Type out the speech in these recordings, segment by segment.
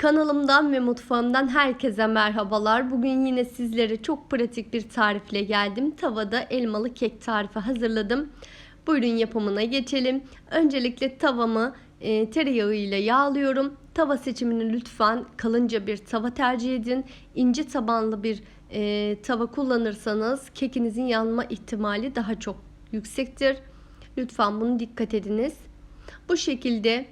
Kanalımdan ve mutfağımdan herkese merhabalar. Bugün yine sizlere çok pratik bir tarifle geldim. Tavada elmalı kek tarifi hazırladım. Buyurun yapımına geçelim. Öncelikle tavamı e, tereyağı ile yağlıyorum. Tava seçimini lütfen kalınca bir tava tercih edin. İnce tabanlı bir e, tava kullanırsanız kekinizin yanma ihtimali daha çok yüksektir. Lütfen bunu dikkat ediniz. Bu şekilde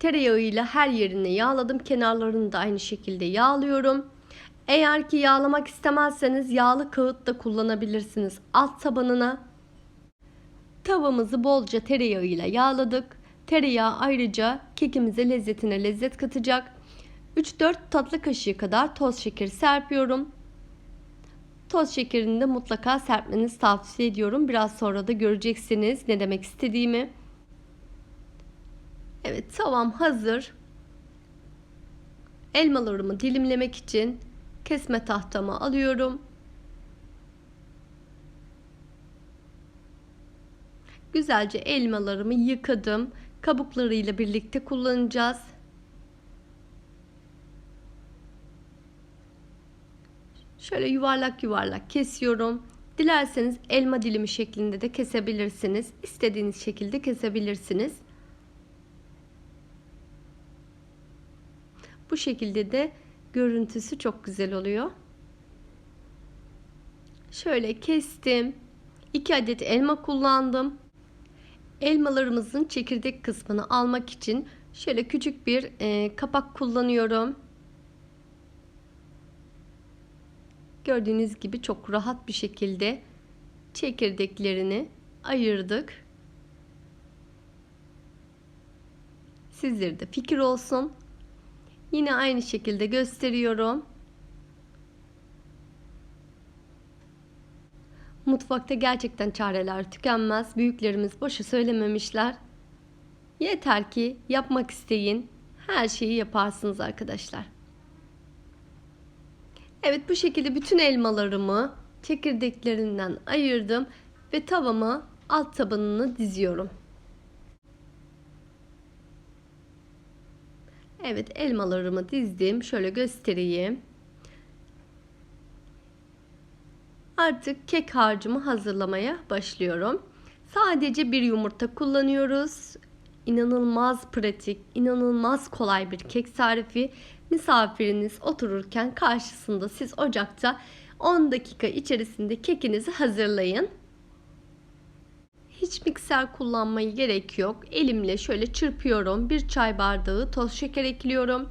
tereyağıyla her yerini yağladım. Kenarlarını da aynı şekilde yağlıyorum. Eğer ki yağlamak istemezseniz yağlı kağıt da kullanabilirsiniz alt tabanına. Tavamızı bolca tereyağıyla yağladık. Tereyağı ayrıca kekimize lezzetine lezzet katacak. 3-4 tatlı kaşığı kadar toz şekeri serpiyorum. Toz şekerini de mutlaka serpmenizi tavsiye ediyorum. Biraz sonra da göreceksiniz ne demek istediğimi. Evet tavam hazır. Elmalarımı dilimlemek için kesme tahtamı alıyorum. Güzelce elmalarımı yıkadım. Kabuklarıyla birlikte kullanacağız. Şöyle yuvarlak yuvarlak kesiyorum. Dilerseniz elma dilimi şeklinde de kesebilirsiniz. İstediğiniz şekilde kesebilirsiniz. Bu şekilde de görüntüsü çok güzel oluyor. Şöyle kestim. 2 adet elma kullandım. Elmalarımızın çekirdek kısmını almak için şöyle küçük bir e, kapak kullanıyorum. Gördüğünüz gibi çok rahat bir şekilde çekirdeklerini ayırdık. Sizlere de fikir olsun. Yine aynı şekilde gösteriyorum. Mutfakta gerçekten çareler tükenmez. Büyüklerimiz boşu söylememişler. Yeter ki yapmak isteyin. Her şeyi yaparsınız arkadaşlar. Evet bu şekilde bütün elmalarımı çekirdeklerinden ayırdım ve tavama alt tabanını diziyorum. Evet elmalarımı dizdim. Şöyle göstereyim. Artık kek harcımı hazırlamaya başlıyorum. Sadece bir yumurta kullanıyoruz. İnanılmaz pratik, inanılmaz kolay bir kek tarifi. Misafiriniz otururken karşısında siz ocakta 10 dakika içerisinde kekinizi hazırlayın. Hiç mikser kullanmaya gerek yok. Elimle şöyle çırpıyorum. Bir çay bardağı toz şeker ekliyorum.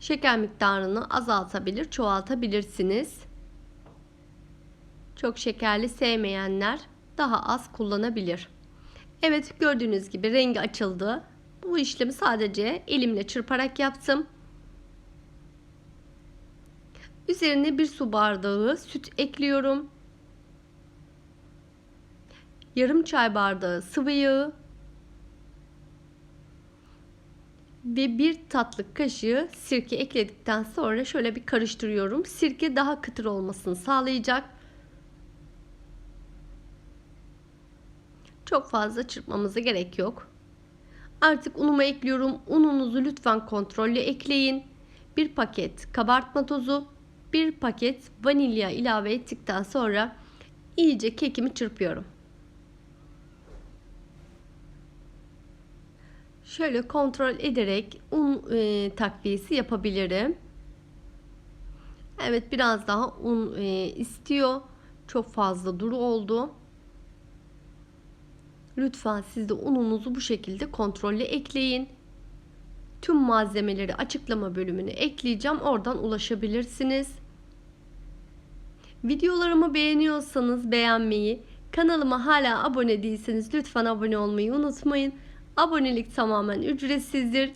Şeker miktarını azaltabilir, çoğaltabilirsiniz. Çok şekerli sevmeyenler daha az kullanabilir. Evet gördüğünüz gibi rengi açıldı. Bu işlemi sadece elimle çırparak yaptım. Üzerine bir su bardağı süt ekliyorum. Yarım çay bardağı sıvı yağı ve bir tatlı kaşığı sirke ekledikten sonra şöyle bir karıştırıyorum. Sirke daha kıtır olmasını sağlayacak. Çok fazla çırpmamıza gerek yok. Artık unumu ekliyorum. Ununuzu lütfen kontrollü ekleyin. Bir paket kabartma tozu, bir paket vanilya ilave ettikten sonra iyice kekimi çırpıyorum. Şöyle kontrol ederek un e, takviyesi yapabilirim. Evet biraz daha un e, istiyor. Çok fazla duru oldu. Lütfen siz de ununuzu bu şekilde kontrollü ekleyin. Tüm malzemeleri açıklama bölümüne ekleyeceğim. Oradan ulaşabilirsiniz. Videolarımı beğeniyorsanız beğenmeyi, kanalıma hala abone değilseniz lütfen abone olmayı unutmayın. Abonelik tamamen ücretsizdir.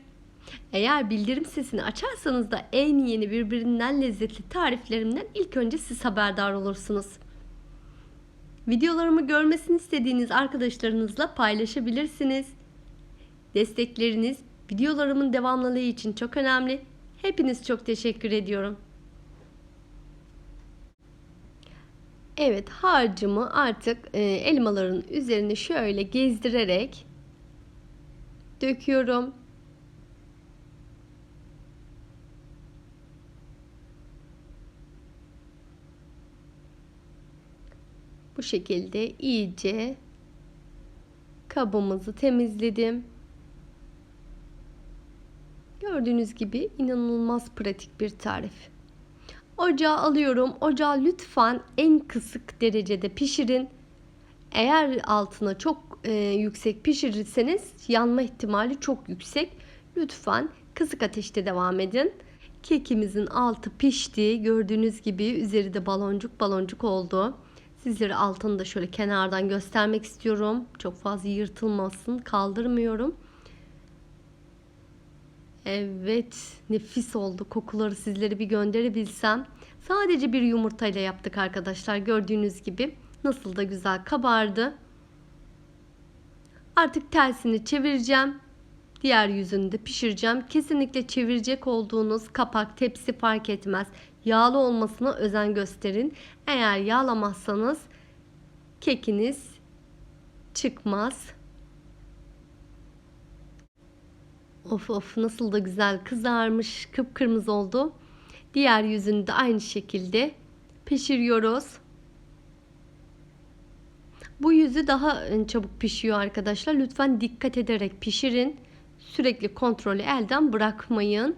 Eğer bildirim sesini açarsanız da en yeni birbirinden lezzetli tariflerimden ilk önce siz haberdar olursunuz. Videolarımı görmesini istediğiniz arkadaşlarınızla paylaşabilirsiniz. Destekleriniz videolarımın devamlılığı için çok önemli. Hepiniz çok teşekkür ediyorum. Evet harcımı artık e, elmaların üzerine şöyle gezdirerek döküyorum. Bu şekilde iyice kabımızı temizledim. Gördüğünüz gibi inanılmaz pratik bir tarif. Ocağa alıyorum. Ocağı lütfen en kısık derecede pişirin. Eğer altına çok e, yüksek pişirirseniz yanma ihtimali çok yüksek. Lütfen kısık ateşte devam edin. Kekimizin altı pişti. Gördüğünüz gibi üzeri de baloncuk baloncuk oldu. Sizlere altını da şöyle kenardan göstermek istiyorum. Çok fazla yırtılmasın. Kaldırmıyorum. Evet, nefis oldu. Kokuları sizlere bir gönderebilsem. Sadece bir yumurtayla yaptık arkadaşlar. Gördüğünüz gibi nasıl da güzel kabardı. Artık tersini çevireceğim. Diğer yüzünü de pişireceğim. Kesinlikle çevirecek olduğunuz kapak, tepsi fark etmez. Yağlı olmasına özen gösterin. Eğer yağlamazsanız kekiniz çıkmaz. Of of nasıl da güzel kızarmış, kıpkırmızı oldu. Diğer yüzünü de aynı şekilde pişiriyoruz. Bu yüzü daha çabuk pişiyor arkadaşlar. Lütfen dikkat ederek pişirin. Sürekli kontrolü elden bırakmayın.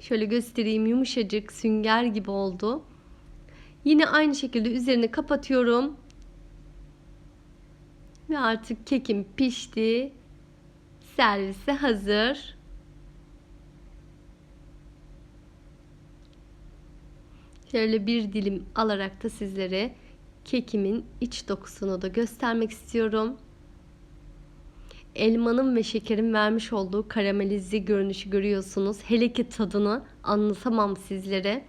Şöyle göstereyim yumuşacık sünger gibi oldu. Yine aynı şekilde üzerini kapatıyorum. Ve artık kekim pişti. Servise hazır. Şöyle bir dilim alarak da sizlere kekimin iç dokusunu da göstermek istiyorum. Elmanın ve şekerin vermiş olduğu karamelize görünüşü görüyorsunuz. Hele ki tadını anlatamam sizlere.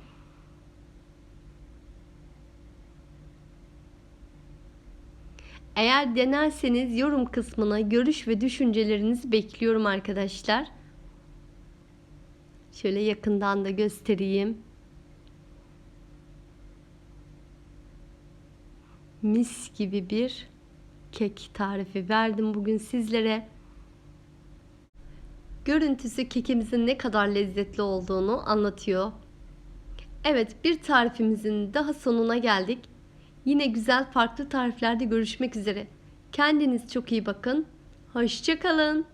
Eğer denerseniz yorum kısmına görüş ve düşüncelerinizi bekliyorum arkadaşlar. Şöyle yakından da göstereyim. Mis gibi bir kek tarifi verdim bugün sizlere. Görüntüsü kekimizin ne kadar lezzetli olduğunu anlatıyor. Evet bir tarifimizin daha sonuna geldik. Yine güzel farklı tariflerde görüşmek üzere. Kendiniz çok iyi bakın. Hoşçakalın.